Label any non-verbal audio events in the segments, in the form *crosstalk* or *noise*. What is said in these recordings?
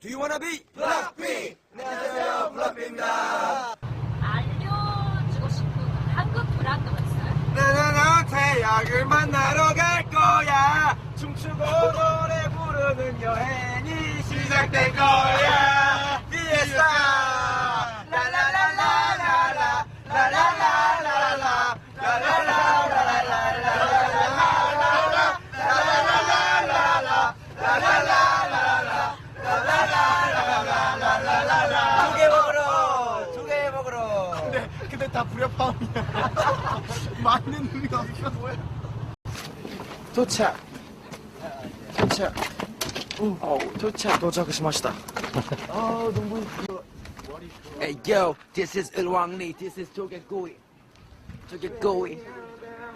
Do you wanna be 블락비? 안녕하세요 블락비입니다 알려주고 싶은 한국 브랜드가 있어요? 나나나 태양을 만나러 갈 거야 춤추고 노래 부르는 여행이 시작될 거야 다 불협화음이야. *laughs* 맞는 의미가 없어. 도착. 도착. 어 도착. 도착했습니다. *laughs* 아, 너무. Hey yo, this is 일왕리, this is 조개 구이 조개 구이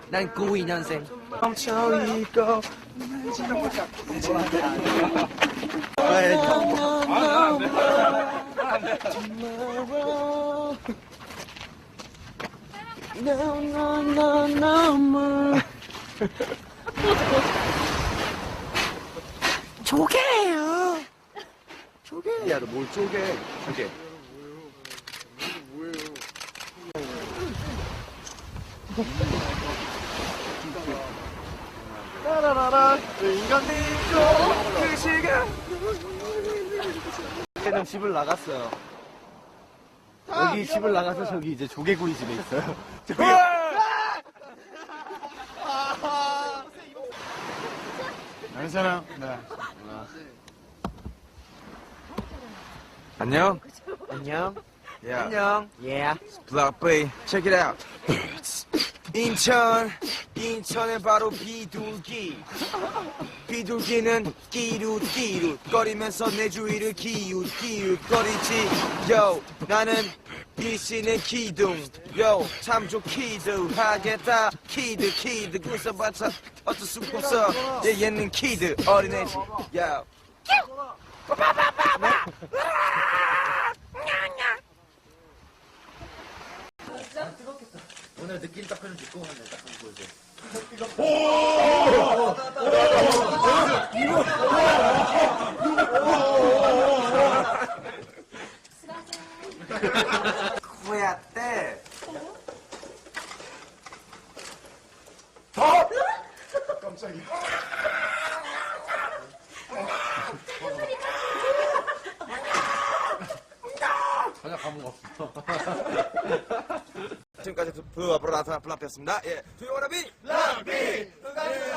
난 구이 년생 멈춰 있고 No, no, no, no more. 조개예요. 조개. 야, 너 뭘 쪼개? 조개. 따라라라. 인간들 그 시간. 걔는 집을 나갔어요. 여기 집을 나가서 저기 이제 조개구이 집에 있어요. *laughs* 저기. 괜찮아요. 네. 안녕. 안녕. 야. 안녕. Yeah. 블락베이. Check it out. *laughs* 인천, 인천에 바로 비둘기. 비둘기는 끼룩끼룩 거리면서 내 주위를 기웃 기웃 거리지. Yo, 나는 비씨는 기둥. Yo, 참좋 키드 하겠다. 키드 키드 구서봤자 어쩔 수 없어. 얘 얘는 키드 어린애지. Yo. 오늘 느낌 딱 표현 듣고 오면 딱 보여줘. 뭐야 때. 전혀 감흥 없어. *laughs* 지금까지 부, 부, 브라타 블라피였습니다. 예, 조용한 라비! 라비!